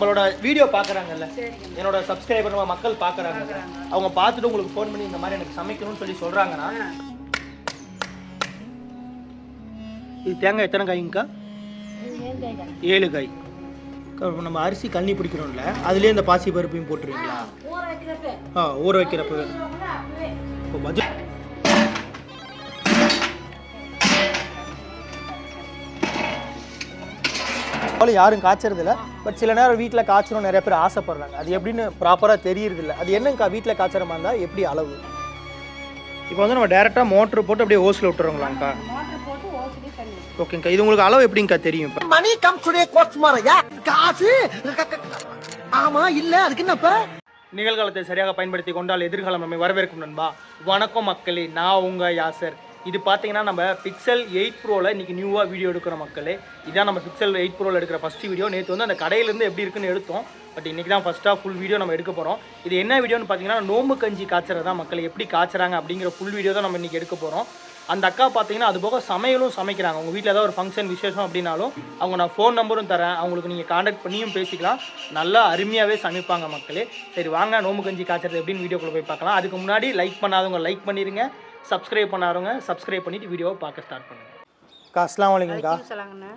நம்மளோட வீடியோ பார்க்குறாங்கல்ல? என்னோட சப்ஸ்கிரைபர் மக்கள் பார்க்குறாங்க. பார்க்குறாங்க. அவங்க பார்த்துட்டு உங்களுக்கு ஃபோன் பண்ணி இந்த மாதிரி எனக்கு சமைக்கணும்னு சொல்லி சொல்கிறாங்கன்னா இது தேங்காய் எத்தனை காய்ங்கக்கா? ஏழு காய். இப்ப நம்ம அரிசி கண்ணி பிடிக்கிறோம்ல அதுலேயே இந்த பாசி பருப்பையும் போட்டுருவீங்களா? ஆ ஊற வைக்கிறப்ப. இப்போ பட்ஜெட் போல யாரும் காய்ச்சறது இல்ல பட் சில நேரம் வீட்டில் காய்ச்சணும் நிறைய பேர் ஆசைப்படுறாங்க. அது எப்படின்னு ப்ராப்பராக தெரியறது இல்ல அது என்னங்கக்கா வீட்டில் காய்ச்சற மாதிரி இருந்தால் எப்படி அளவு? இப்போ வந்து நம்ம டேரெக்டாக மோட்ரு போட்டு அப்படியே ஓஸில் விட்டுறோங்களாங்க்கா ஓகேங்கக்கா இது உங்களுக்கு அளவு எப்படிங்கக்கா தெரியும் இப்போ? மணி கம் டுடே கோட்ஸ் மாரையா காசு? ஆமா இல்ல அதுக்கு என்னப்ப நிகழ்காலத்தை சரியாக பயன்படுத்தி கொண்டால் எதிர்காலம் நம்மை வரவேற்கும் நண்பா. வணக்கம் மக்களே நான் உங்கள் யாசர். இது பார்த்தீங்கன்னா நம்ம பிக்சல் எயிட் ப்ரோவில் இன்றைக்கி நியூவாக வீடியோ எடுக்கிற மக்களே. இதான் நம்ம பிக்சல் எயிட் ப்ரோவில் எடுக்கிற ஃபஸ்ட் வீடியோ நேற்று வந்து அந்த கடையிலேருந்து எப்படி இருக்குன்னு எடுத்தோம். பட் இன்றைக்கி தான் ஃபஸ்ட்டாக ஃபுல் வீடியோ நம்ம எடுக்க போகிறோம் இது என்ன வீடியோன்னு பார்த்தீங்கன்னா நோம்பு கஞ்சி காய்ச்சறது தான் மக்கள். எப்படி காய்ச்சறாங்க அப்படிங்கிற ஃபுல் வீடியோ தான் நம்ம இன்றைக்கி எடுக்க போகிறோம் அந்த அக்கா பார்த்தீங்கன்னா அது போக சமையலும் சமைக்கிறாங்க. உங்கள் வீட்டில் ஏதாவது ஒரு ஃபங்க்ஷன் விசேஷம் அப்படின்னாலும் அவங்க நான் ஃபோன் நம்பரும் தரேன். அவங்களுக்கு நீங்கள் காண்டாக்ட் பண்ணியும் பேசிக்கலாம். நல்லா அருமையாகவே சமைப்பாங்க மக்களே. சரி வாங்க நோம்பு கஞ்சி காய்ச்சறது எப்படின்னு வீடியோக்குள்ளே போய் பார்க்கலாம். அதுக்கு முன்னாடி லைக் பண்ணாதவங்க லைக் பண்ணிடுங்க சப்ஸ்கிரைப் பண்ணாதவங்க சப்ஸ்கிரைப் பண்ணிட்டு வீடியோவை பார்க்க ஸ்டார்ட் பண்ணுங்க. அக்கா அஸ்லாம் வலைக்கம்க்கா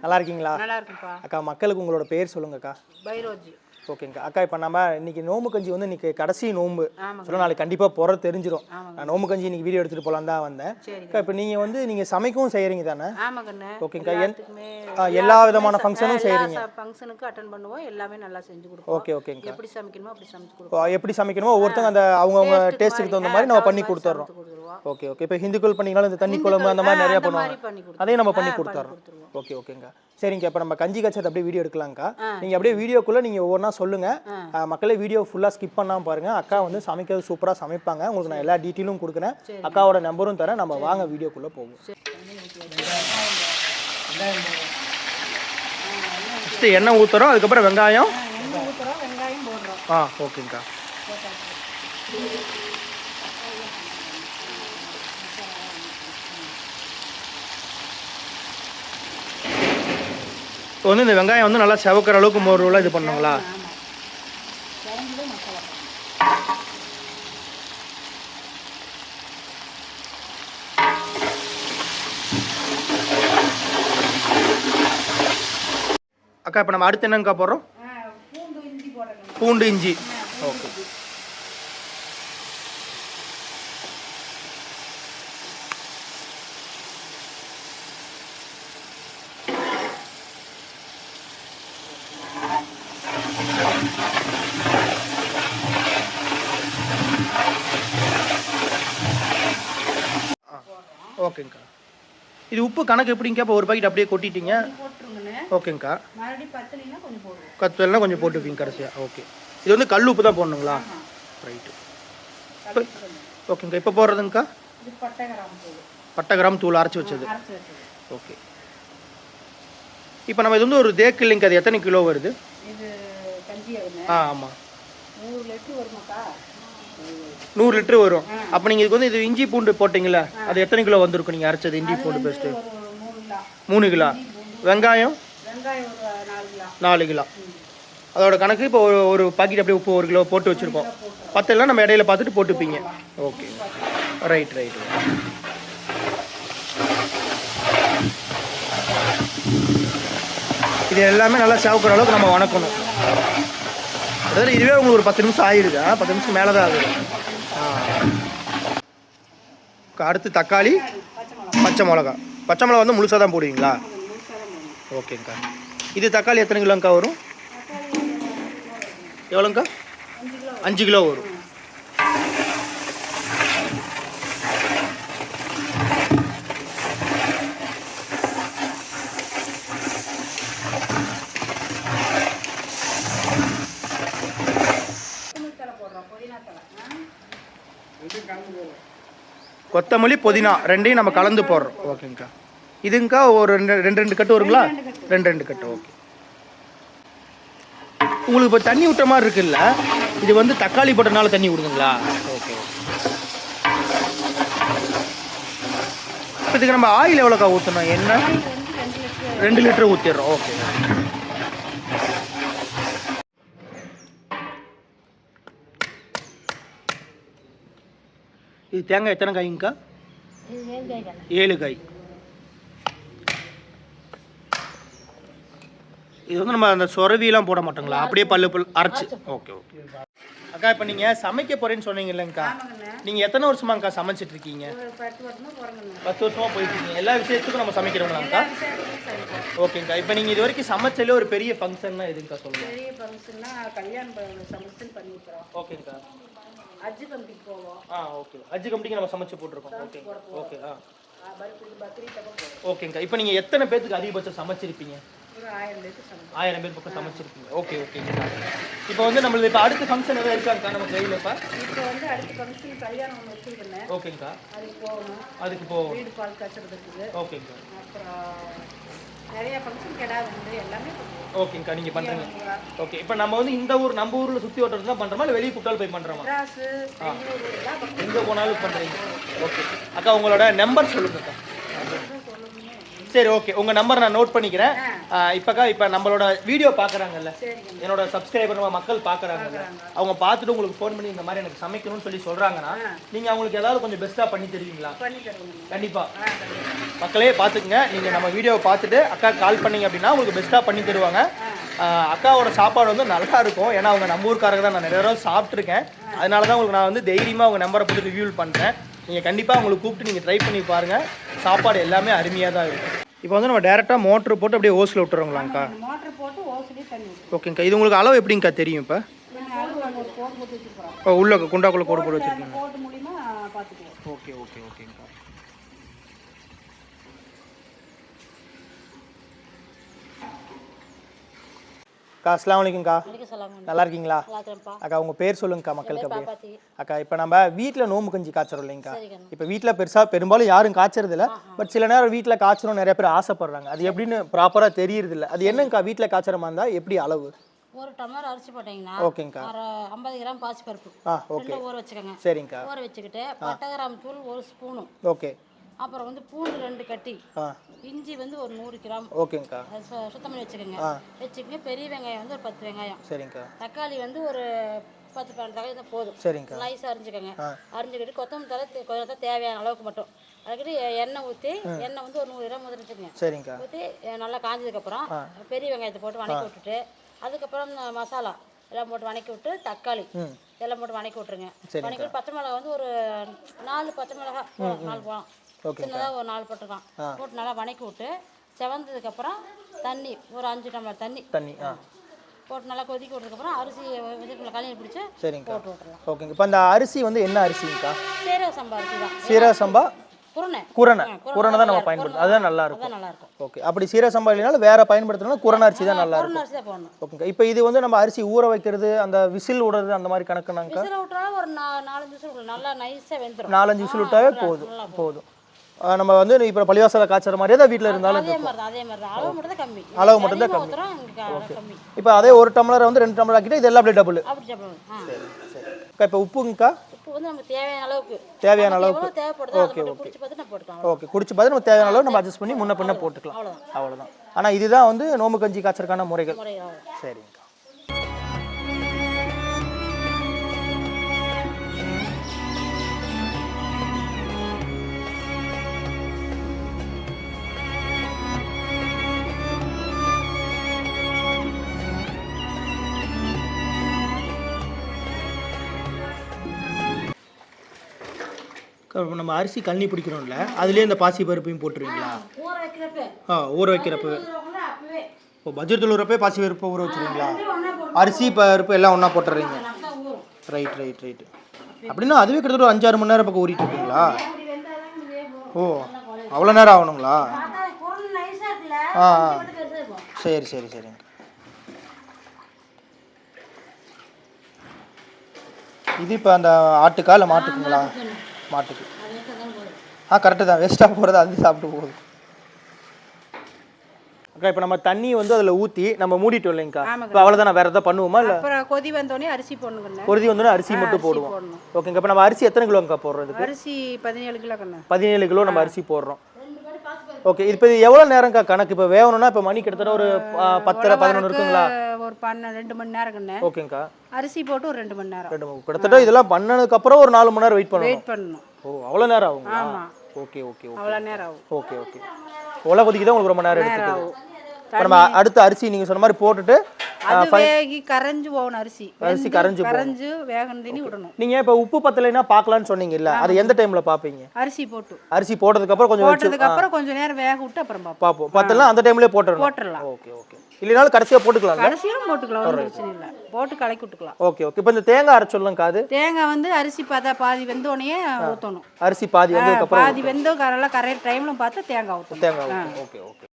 நல்லா இருக்கீங்களா? நல்லா இருக்குப்பா அக்கா மக்களுக்கு உங்களோட பேர் சொல்லுங்கக்கா. பைரோஜி. ஓகேங்கக்கா அக்கா இப்போ நம்ம இன்னைக்கு நோம்பு கஞ்சி வந்து இன்னைக்கு கடைசி நோம்பு. சொல்ல நாளைக்கு கண்டிப்பாக போகிற தெரிஞ்சிடும் நான் நோம்பு கஞ்சி இன்னைக்கு வீடியோ எடுத்துகிட்டு போகலாம் தான் வந்தேன். அக்கா இப்போ நீங்கள் வந்து நீங்கள் சமைக்கவும் செய்கிறீங்க தானே? ஓகேங்கக்கா என் எல்லா விதமான ஃபங்க்ஷனும் செய்கிறீங்க ஃபங்க்ஷனுக்கு அட்டன் பண்ணுவோம். எல்லாமே நல்லா செஞ்சு கொடுப்போம். ஓகே ஓகேங்கக்கா எப்படி சமைக்கணுமோ அப்படி சமைச்சு கொடுப்போம். எப்படி சமைக்கணுமோ ஒவ்வொருத்தங்க அந்த அவங்கவுங்க டேஸ்ட்டுக்கு தகுந்த மாதிரி நம்ம பண்ணி கொடுத்துட்றோம் ஓகே ஓகே இப்போ ஹிந்துக்கள் பண்ணிங்கனாலும் இந்த தண்ணி குழம்பு அந்த மாதிரி நிறைய பண்ணுவாங்க. அதையும் நம்ம பண்ணி கொடுத்துட்றோம் ஓகே ஓகேங்க சரிங்க இப்போ நம்ம கஞ்சி கச்சத்தை அப்படியே வீடியோ எடுக்கலாம்க்கா. ஆ. நீங்கள் அப்படியே வீடியோக்குள்ளே நீங்கள் ஒவ்வொன்றா சொல்லுங்கள் ஆ. மக்களே வீடியோ ஃபுல்லாக ஸ்கிப் பண்ணாமல் பாருங்கள் அக்கா வந்து சமைக்கிறது சூப்பராக சமைப்பாங்க. உங்களுக்கு நான் எல்லா டீட்டெயிலும் கொடுக்குறேன். அக்காவோட நம்பரும் தரேன். நம்ம வாங்க வீடியோக்குள்ளே போவோம். ஃபஸ்ட்டு எண்ணெய் ஊற்றுறோம் அதுக்கப்புறம் வெங்காயம். எண்ணெய் ஊற்றுறோம் வெங்காயம் போடுறோம். ஆ ஓகேங்கக்கா இப்போ வந்து இந்த வெங்காயம் வந்து நல்லா செவக்கிற அளவுக்கு மோர்லாம் இது பண்ணுங்களா ஆமாம் குழம்புல மசாலா அக்கா இப்போ நம்ம அடுத்து என்னங்கக்கா போடுறோம் பூண்டு இஞ்சி ஓகே. ஓகேங்கக்கா. இது உப்பு கணக்கு எப்படிங்கக்கா? இப்போ ஒரு பாக்கெட் அப்படியே கொட்டிட்டீங்க. ஓகேங்கக்கா மறுபடியும் கொஞ்சம் போடுவோம். கத்துலாம் கொஞ்சம் போட்டுப்பீங்க கடைசியாக ஓகே. இது வந்து கல் உப்பு தான் போடணுங்களா? ரைட்டு ஓகேங்கக்கா இப்போ போடுறதுங்கக்கா பட்டை கிராம் தூள். அரைச்சி வச்சது. ஓகே. இப்போ நம்ம இது வந்து ஒரு தேக்கு இல்லைங்க. அது எத்தனை கிலோ வருது? ஆ ஆமாம் நூறு லிட்டர் வரும் அப்போ நீங்கள் இதுக்கு வந்து இது இஞ்சி பூண்டு போட்டிங்களே அது எத்தனை கிலோ வந்திருக்கும் நீங்கள் அரைச்சது இஞ்சி பூண்டு பேஸ்ட்டு மூணு கிலோ. வெங்காயம்? நாலு கிலோ. அதோட கணக்கு இப்போ ஒரு ஒரு பாக்கெட் அப்படியே உப்பு ஒரு கிலோ போட்டு வச்சுருக்கோம் பத்தெல்லாம் நம்ம இடையில பார்த்துட்டு போட்டுப்பீங்க. ஓகே ரைட் ரைட் இது எல்லாமே நல்லா சேவக்கிற அளவுக்கு நம்ம வணக்கணும். அதாவது இதுவே உங்களுக்கு ஒரு பத்து நிமிஷம் ஆயிடுது ஆ, பத்து நிமிஷம் மேலே தான் ஆகுது. அடுத்து தக்காளி பச்சை மிளகா. பச்சை மிளகா. வந்து முழுசாக தான் போடுவீங்களா? ஓகேங்க்கா இது தக்காளி எத்தனை கிலோங்க்கா வரும்? எவ்வளோங்க்கா அஞ்சு கிலோ வரும். கொத்தமல்லி புதினா ரெண்டையும் நம்ம கலந்து போடுறோம். ஓகேங்க்கா இதுங்கக்கா ஒரு ரெண்டு ரெண்டு ரெண்டு கட்டு வருங்களா? ரெண்டு ரெண்டு கட்டு. ஓகே. உங்களுக்கு இப்போ தண்ணி விட்ட மாதிரி இருக்குல்ல இது வந்து தக்காளி போட்டனால தண்ணி விடுதுங்களா ஓகே இப்போ இதுக்கு நம்ம ஆயில் எவ்வளோக்கா ஊற்றணும் என்ன? ரெண்டு லிட்டர் ஊற்றிடுறோம் ஓகே. இது தேங்காய் எத்தனை காய்ங்கக்கா ஏழு காய் இது வந்து நம்ம அந்த சொரவிலாம் போட மாட்டோங்களா? அப்படியே பல்லு பல் அரைச்சு. Okay okay. அக்கா இப்போ நீங்கள் சமைக்க போறேன்னு சொன்னீங்க இல்லைங்கக்கா நீங்கள் எத்தனை வருஷமாங்கக்கா சமைச்சிட்டு இருக்கீங்க? பத்து வருஷமா போகிறோங்கண்ணே பத்து வருஷமா போயிட்டு இருக்கீங்க. எல்லா விஷயத்துக்கும் நம்ம சமைப்போம். ஓகேங்கக்கா இப்போ நீங்கள் இது வரைக்கும் சமைச்சலே ஒரு பெரிய ஃபங்க்ஷன்னா எதுங்கக்கா சொல்லுங்கள் பெரிய ஃபங்க்ஷன்னா கல்யாணம் ஃபங்க்ஷன் பண்ணியிருக்கிறோம் ஓகேங்கக்கா அஜி கம்பிக்கு போவோம். ஆ ஓகே. அஜி கம்பெனிக்கு நம்ம சமைச்சு போட்டிருக்கோம். ஓகே. ஓகே ஆ. ஓகேங்கக்கா இப்போ நீங்கள் எத்தனை பேத்துக்கு அதிகபட்சம் சமைச்சிருப்பீங்க? ஆயிரம் பேர் பக்கம் சமைச்சிருப்பீங்க ஓகே ஓகேங்கக்கா இப்போ வந்து நம்மளுக்கு இப்போ அடுத்த ஃபங்க்ஷன் எதாவது இருக்காங்கக்கா நம்ம கையில் இப்போ? இப்போ வந்து அடுத்த ஃபங்க்ஷன் கல்யாணம் ஒன்று வச்சுருக்கேன் ஓகேங்கக்கா அதுக்கு போகணும். அதுக்கு போவோம் வீடு பால் காய்ச்சறதுக்கு ஓகேங்கக்கா அப்புறம் நிறைய ஃபங்க்ஷன் கிடாது எல்லாமே ஓகேங்கக்கா நீங்கள் பண்ணுறீங்க ஓகே இப்போ நம்ம வந்து இந்த ஊர் நம்ம ஊரில் சுற்றி ஓட்டுறது தான் பண்ணுறோமா இல்லை வெளியே குட்டால் போய் பண்ணுறோமா எங்கே போனாலும் பண்ணுறீங்க ஓகே அக்கா உங்களோட நம்பர் சொல்லுங்கக்கா சரி ஓகே உங்கள் நம்பர் நான் நோட் பண்ணிக்கிறேன். இப்போக்கா இப்போ நம்மளோட வீடியோ பார்க்குறாங்கல்ல? சரிங்க என்னோட சப்ஸ்கிரைபர் மக்கள் பார்க்குறாங்கல்ல? அவங்க பார்த்துட்டு உங்களுக்கு ஃபோன் பண்ணி இந்த மாதிரி எனக்கு சமைக்கணும்னு சொல்லி சொல்கிறாங்கன்னா நீங்கள் அவங்களுக்கு ஏதாவது கொஞ்சம் பெஸ்ட்டாக பண்ணி தருவீங்களா? கண்டிப்பாக மக்களே பார்த்துக்குங்க. நீங்கள் நம்ம வீடியோவை பார்த்துட்டு அக்கா கால் பண்ணீங்க அப்படின்னா உங்களுக்கு பெஸ்ட்டாக பண்ணி தருவாங்க. அக்காவோட சாப்பாடு வந்து நல்லா இருக்கும். ஏன்னா அவங்க நம்ம ஊருக்காரங்க தான். நான் நிறைய தடவை சாப்பிட்ருக்கேன் அதனால தான் உங்களுக்கு நான் வந்து தைரியமாக அவங்க நம்பரை போட்டு ரிவ்யூ பண்ணுறேன் நீங்கள் கண்டிப்பாக அவங்களுக்கு கூப்பிட்டு நீங்கள் ட்ரை பண்ணி பாருங்கள் சாப்பாடு எல்லாமே அருமையாக தான் இருக்கும். இப்போ வந்து நம்ம டேரெக்டாக மோட்ரு போட்டு அப்படியே ஓஸில் விட்டுறோங்களாங்க்கா? மோட்டர் போட்டு ஓசடி தண்ணி ஓகேங்க்கா இது உங்களுக்கு அளவு எப்படிங்க்கா தெரியும் இப்போ? இப்போ உள்ள குண்டாக்குள்ளே கோடு போட்டு வச்சுருக்கீங்க ஓகே ஓகே ஓகேங்க்கா அக்கா அஸ்லாம் வலைக்கும்க்கா நல்லா இருக்கீங்களா அக்கா உங்கள் பேர் சொல்லுங்கக்கா மக்களுக்கு அப்படியே. அக்கா இப்போ நம்ம வீட்டில் நோம்பு கஞ்சி காய்ச்சறோம் இல்லைங்கக்கா. இப்போ வீட்டில் பெருசாக பெரும்பாலும் யாரும் காய்ச்சறது இல்ல பட் சில நேரம் வீட்டில் காய்ச்சணும் நிறைய பேர் ஆசைப்படுறாங்க. அது எப்படின்னு ப்ராப்பராக தெரியறது இல்ல அது என்னங்கக்கா வீட்டில் காய்ச்சற மாதிரி இருந்தால் எப்படி அளவு? ஒரு டம்ளர் அரிசி போட்டிங்கன்னா ஓகேங்கக்கா. ஐம்பது கிராம் பாசிப்பருப்பு. ஆ ஓகே. ஊற வச்சுக்கோங்க. சரிங்கக்கா. ஊற வச்சுக்கிட்டு பட்டை கிராம் தூள் ஒரு ஸ்பூனும் ஓகே. அப்புறம் வந்து பூண்டு ரெண்டு கட்டி. இஞ்சி வந்து ஒரு நூறு கிராம். ஓகேங்கக்கா. சுத்தம் பண்ணி வச்சுக்கோங்க. வச்சுக்கோங்க. பெரிய வெங்காயம் வந்து ஒரு பத்து வெங்காயம். சரிங்கக்கா. தக்காளி வந்து ஒரு பத்து பன்னெண்டு தக்காளி தான் போதும். சரிங்கக்கா. நைஸாக அரிஞ்சுக்கோங்க. அரிஞ்சுக்கிட்டு கொத்தமல்லி தலை கொஞ்சம் தேவையான அளவுக்கு மட்டும். அதுக்கிட்டு எண்ணெய் ஊற்றி எண்ணெய் வந்து ஒரு நூறு கிராம் ஊற்றி வச்சுக்கோங்க சரிங்கக்கா ஊற்றி நல்லா காஞ்சதுக்கப்புறம் பெரிய வெங்காயத்தை போட்டு வணக்கி விட்டுட்டு அதுக்கப்புறம் மசாலா எல்லாம் போட்டு வணக்கி விட்டு தக்காளி எல்லாம் போட்டு வணக்கி விட்டுருங்க. வணக்கி விட்டு பச்சை மிளகா வந்து ஒரு நாலு பச்சை மிளகா நாலு போகலாம் சின்னதாக ஒரு நாலு போட்டுருக்கான் போட்டு நல்லா வணக்கி விட்டு செவந்ததுக்கப்புறம் தண்ணி ஒரு அஞ்சு டம்ளர் தண்ணி. தண்ணி ஆ. போட்டு நல்லா கொதிக்க விட்டதுக்கப்புறம் அரிசி இதுக்குள்ள கலையை பிடிச்சி சரிங்கக்கா போட்டு விட்டுறலாம். ஓகேங்க. இப்போ அந்த அரிசி வந்து என்ன அரிசிங்கக்கா? சீரக சம்பா அரிசி தான். சீரக சம்பா? குருணை. குரணை. குரணை தான் நம்ம பயன்படுத்தணும். அதுதான் நல்லா இருக்கும். நல்லா இருக்கும். ஓகே. அப்படி சீரக சம்பா இல்லைனாலும் வேற பயன்படுத்தணும் குரண அரிசி தான் நல்லா இருக்கும். குருணை அரிசி தான் போடணும். ஓகேங்க. இப்போ இது வந்து நம்ம அரிசி ஊற வைக்கிறது அந்த விசில் விடுறது அந்த மாதிரி கணக்குனாங்கக்கா? விசில் விட்டாலும் ஒரு நாலஞ்சு விசில். நல்லா நைஸாக வெந்துடும் நாலஞ்சு விசில் விட்டாவே போதும். போதும். நம்ம வந்து இப்போ பள்ளிவாசல காய்ச்சற மாதிரியே தான் வீட்டில் இருந்தாலும் அதே மாதிரி தான் அதே மாதிரி தான். அளவு மட்டும் தான் கம்மி. இப்போ அதே ஒரு டம்ளரை வந்து ரெண்டு டம்ளர் ஆக்கிட்டு இது எல்லாம் அப்படியே டபுள் ஆ. அக்கா இப்போ உப்புங்கக்கா? தேவையான அளவுக்கு. நான் போட்டுக்கலாம். ஓகே குடிச்சு பார்த்து நம்ம தேவையான அளவு நம்ம அட்ஜஸ்ட் பண்ணி முன்ன பின்ன போட்டுக்கலாம். அவ்வளோதான் ஆனால் இதுதான் வந்து நோம்பு கஞ்சி காய்ச்சறக்கான முறைகள். சரிங்கக்கா. நம்ம அரிசி கழனி பிடிக்கிறோம்ல அதுலேயே இந்த பாசி பருப்பையும் போட்டுருவீங்களா? ஊற வைக்கிறப்ப. ஆ ஊற வைக்கிறப்ப. இப்போ பட்ஜெட் தொழுறப்பே பாசி பருப்பை ஊற வச்சுருவீங்களா? அரிசி பருப்பு எல்லாம் ஒன்றா போட்டுறீங்க. ரைட் ரைட் ரைட் அப்படின்னா அதுவே கிட்டத்தட்ட ஒரு அஞ்சாறு மணி நேரம் பக்கம் ஊறிட்டு இருக்கீங்களா ஓ அவ்வளோ நேரம் ஆகணுங்களா? ஆ சரி சரி சரிங்க. இது இப்போ அந்த ஆட்டுக்கா இல்லை மாட்டுக்குங்களா? மாட்டுக்கு. ஆ கரெக்டு தான். வேஸ்ட்டாக போகிறது அது சாப்பிட்டு போகுது. அக்கா இப்போ நம்ம தண்ணி வந்து அதில் ஊற்றி நம்ம மூடிட்டோம் இல்லைங்கக்கா. இப்போ அவ்வளோதான் வேறு எதாவது பண்ணுவோமா இல்லை? அப்புறம் கொதி வந்தோடனே அரிசி போடணுங்கண்ணே பொருதி வந்தோடனே அரிசி மட்டும் போடுவோம். ஓகேங்க இப்போ நம்ம அரிசி எத்தனை கிலோங்கக்கா போடுறோம் இதுக்கு? அரிசி பதினேழு கிலோ கண்ணு. பதினேழு கிலோ நம்ம அரிசி போடுறோம். ஓகே இப்போ இது எவ்வளோ நேரம்க்கா கணக்கு? இப்போ வேகணும்னா இப்போ மணி கிட்டத்தட்ட ஒரு பத்தரை பதினொன்று இருக்குங்களா? ஒரு பன்னெண்டு ரெண்டு மணி நேரம் கண்ணு. ஓகேங்கக்கா அரிசி போட்டு ஒரு ரெண்டு மணி நேரம். ரெண்டு மணி- கிட்டத்தட்ட இதெல்லாம் பண்ணதுக்கு அப்புறம் ஒரு நாலு மணி நேரம் வெயிட் பண்ணணும். வெயிட் பண்ணணும். ஓ அவ்வளோ நேரம் ஆகுங்களா? ஆமா. ஓகே ஓகே ஓகே அவ்வளோ நேரம் ஆகும். ஓகே ஓகே ஒலை கொதிக்க தான் உங்களுக்கு ரொம்ப நேரம் எடுத்துக்குது. ஆகும். நம்ம அடுத்து அரிசி நீங்கள் சொன்ன மாதிரி போட்டுட்டு அது வேகி கரைஞ்சு போகணும் அரிசி. அரிசி வெந்து கரைஞ்சு. கரைஞ்சு வேகந்தினி விடணும். நீங்கள் இப்போ உப்பு பத்தலைன்னா பார்க்கலான்னு சொன்னீங்கல்ல அது எந்த டைமில் பார்ப்பீங்க அரிசி போட்டு. அரிசி போட்டதுக்கப்புறம் கொஞ்சம் வச்சு போட்டதுக்கு அப்புறம் கொஞ்ச நேரம் வேக விட்டு அப்புறம் பார்ப்போம் பத்தலாம் அந்த டைம்லேயே போட்டுடணும் போட்டுடலாம் ஓகே ஓகே இல்லைனாலும் கடைசியாக போட்டுக்கலாம்ல? கடைசியிலும் போட்டுக்கலாம் ஒன்றும் பிரச்சனை இல்லை. போட்டு கலக்கி விட்டுக்கலாம். ஓகே ஓகே இப்போ இந்த தேங்காய் அரைச்சொல்லும் காது. தேங்காய் வந்து அரிசி பார்த்தா பாதி வெந்தோடனே ஊற்றணும் அரிசி பாதி வந்ததுக்கப்புறம் பாதி வெந்தோ நல்லா கரெக்ட் டைம்ல பார்த்து தேங்காய் ஊற்றணும் தேங்காய் ஓகே ஓகே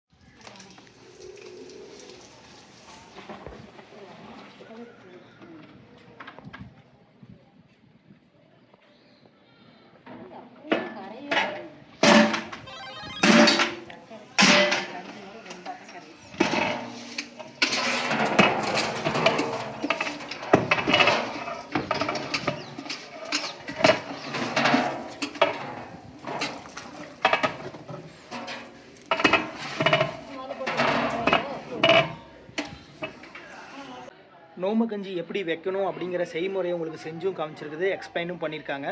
நோம்பு கஞ்சி எப்படி வைக்கணும் அப்படிங்கிற செய்முறையை உங்களுக்கு செஞ்சும் காமிச்சிருக்குது எக்ஸ்பிளைனும் பண்ணியிருக்காங்க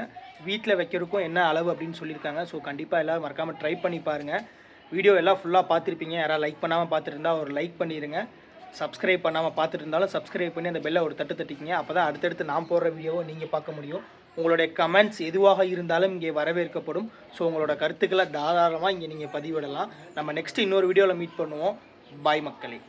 வீட்டில் வைக்கிறதுக்கும் என்ன அளவு அப்படின்னு சொல்லியிருக்காங்க ஸோ கண்டிப்பாக எல்லோரும் மறக்காமல் ட்ரை பண்ணி பாருங்கள் வீடியோ எல்லாம் ஃபுல்லாக பார்த்துருப்பீங்க. யாராவது லைக் பண்ணாமல் பார்த்துட்டு ஒரு லைக் பண்ணிடுங்க சப்ஸ்கிரைப் பண்ணாமல் பார்த்துட்டு இருந்தாலும் சப்ஸ்கிரைப் பண்ணி அந்த பெல்லை ஒரு தட்டு தட்டிக்கிங்க. அப்போ தான் அடுத்தடுத்து நான் போடுற வீடியோவை நீங்கள் பார்க்க முடியும். உங்களுடைய கமெண்ட்ஸ் எதுவாக இருந்தாலும் இங்கே வரவேற்கப்படும். ஸோ உங்களோட கருத்துக்களை தாராளமாக இங்கே நீங்கள் பதிவிடலாம். நம்ம நெக்ஸ்ட் இன்னொரு வீடியோவில் மீட் பண்ணுவோம். பாய் மக்களே.